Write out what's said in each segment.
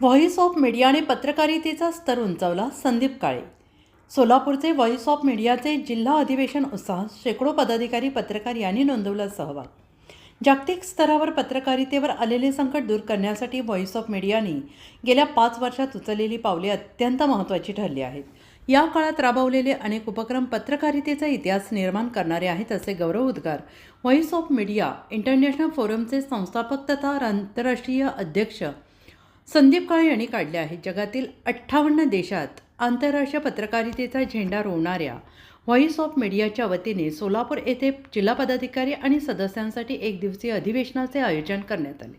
Voice of मीडियाने पत्रकारितेचा स्तर उंचावला संदीप काळे. सोलापूरचे व्हॉईस ऑफ मीडियाचे जिल्हा अधिवेशन उत्साहात शेकडो पदाधिकारी पत्रकार यांनी नोंदवला सहभाग. जागतिक स्तरावर पत्रकारितेवर आलेले संकट दूर करण्यासाठी व्हॉईस ऑफ मीडियाने गेल्या पाच वर्षात उचललेली पावले अत्यंत महत्त्वाची ठरली आहेत. या काळात राबवलेले अनेक उपक्रम पत्रकारितेचा इतिहास निर्माण करणारे आहेत असे गौरव उद्गार व्हॉईस ऑफ मीडिया इंटरनॅशनल फोरमचे संस्थापक तथा आंतरराष्ट्रीय अध्यक्ष संदीप काळे यांनी काढले आहेत. जगातील अठ्ठावन्न देशात आंतरराष्ट्रीय पत्रकारितेचा झेंडा रोवणाऱ्या व्हॉइस ऑफ मीडियाच्या वतीने सोलापूर येथे जिल्हा पदाधिकारी आणि सदस्यांसाठी एक दिवसीय अधिवेशनाचे आयोजन करण्यात आले.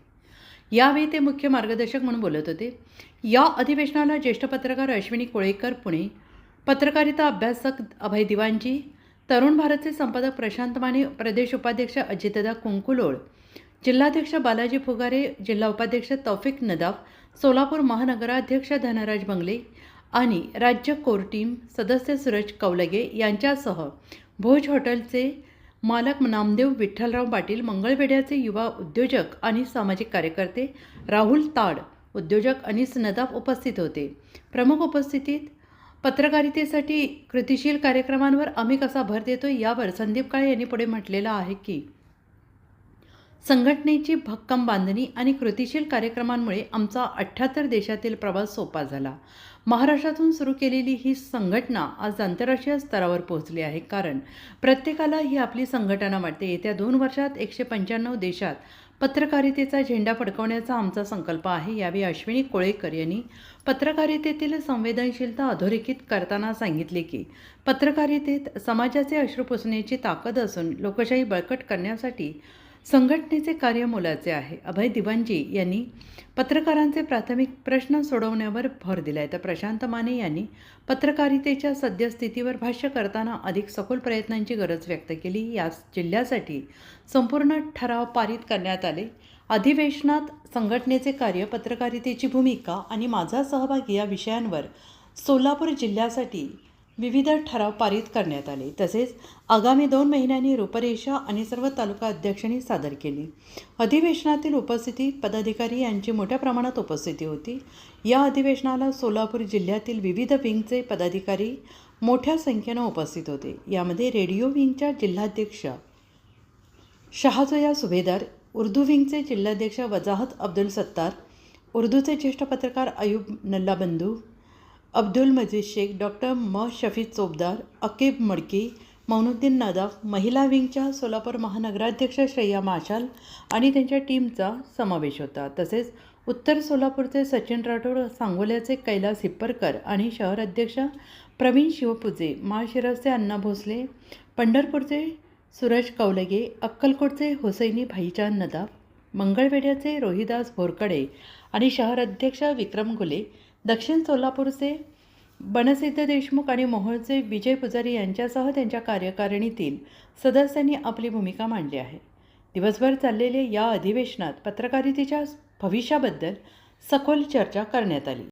यावेळी ते मुख्य मार्गदर्शक म्हणून बोलत होते. या अधिवेशनाला ज्येष्ठ पत्रकार अश्विनी कोळेकर पुणे पत्रकारिता अभ्यासक अभय दिवांजी तरुण भारतचे संपादक प्रशांत माने प्रदेश उपाध्यक्ष अजितदा कुंकुलोळ जिल्हाध्यक्ष बालाजी फुगारे जिल्हा उपाध्यक्ष तौफिक नदाफ सोलापूर महानगराध्यक्ष धनराज बंगले आणि राज्य कोर टीम सदस्य सूरज कौलगे यांच्यासह भोज हॉटेलचे मालक नामदेव विठ्ठलराव पाटील मंगळवेढ्याचे युवा उद्योजक आणि सामाजिक कार्यकर्ते राहुल ताड उद्योजक अनिस नदाफ उपस्थित होते. प्रमुख उपस्थितीत पत्रकारितेसाठी कृतिशील कार्यक्रमांवर आम्ही कसा भर देतो यावर संदीप काळे यांनी पुढे म्हटलेलं आहे की संघटनेची भक्कम बांधणी आणि कृतिशील कार्यक्रमांमुळे आमचा अठ्ठ्याहत्तर देशातील प्रवास सोपा झाला. महाराष्ट्रातून सुरू केलेली ही संघटना आज आंतरराष्ट्रीय स्तरावर पोहोचली आहे. कारण प्रत्येकाला ही आपली संघटना वाटते. येत्या दोन वर्षात एकशे पंच्याण्णव देशात पत्रकारितेचा झेंडा फडकवण्याचा आमचा संकल्प आहे यावेळी अश्विनी कोळेकर यांनी पत्रकारितेतील संवेदनशीलता अधोरेखित करताना सांगितले की पत्रकारितेत समाजाचे अश्रू पुसण्याची ताकद असून लोकशाही बळकट करण्यासाठी संघटनेचे कार्य मोलाचे आहे. अभय दिवांजी यांनी पत्रकारांचे प्राथमिक प्रश्न सोडवण्यावर भर दिला आहे तर प्रशांत माने यांनी पत्रकारितेच्या सद्यस्थितीवर भाष्य करताना अधिक सखोल प्रयत्नांची गरज व्यक्त केली. या जिल्ह्यासाठी संपूर्ण ठराव पारित करण्यात आले. अधिवेशनात संघटनेचे कार्य पत्रकारितेची भूमिका आणि माझा सहभाग या विषयांवर सोलापूर जिल्ह्यासाठी विविध ठराव पारित करण्यात आले. तसेच आगामी दोन महिन्यांनी रूपरेषा आणि सर्व तालुका अध्यक्षांनी सादर केली. अधिवेशनातील उपस्थिती पदाधिकारी यांची मोठ्या प्रमाणात उपस्थिती होती. या अधिवेशनाला सोलापूर जिल्ह्यातील विविध विंगचे पदाधिकारी मोठ्या संख्येनं उपस्थित होते. यामध्ये रेडिओ विंगच्या जिल्हाध्यक्ष शहाजोया सुभेदार उर्दू विंगचे जिल्हाध्यक्ष वजाहत अब्दुल सत्तार उर्दूचे ज्येष्ठ पत्रकार अयूब नल्लाबंधू अब्दुल मजीद शेख डॉक्टर म शफी चोपदार अकीब मडकी मौनुद्दीन नादाफ महिला विंगच्या सोलापूर महानगराध्यक्ष श्रेया माशाल आणि त्यांच्या टीमचा समावेश होता. तसेच उत्तर सोलापूरचे सचिन राठोड सांगोल्याचे कैलास हिप्परकर आणि शहर अध्यक्ष प्रवीण शिवपुजे माळशिरसचे अण्णा भोसले पंढरपूरचे सुरज कौलगे अक्कलकोटचे हुसैनी भाईचान नदाफ मंगळवेढ्याचे रोहिदास भोरकडे आणि शहर अध्यक्ष विक्रम घुले दक्षिण सोलापूरचे बनसिद्ध देशमुख आणि मोहोळचे विजय पुजारी यांच्यासह त्यांच्या कार्यकारिणीतील सदस्यांनी आपली भूमिका मांडली आहे. दिवसभर चाललेल्या या अधिवेशनात पत्रकारितेच्या भविष्याबद्दल सखोल चर्चा करण्यात आली.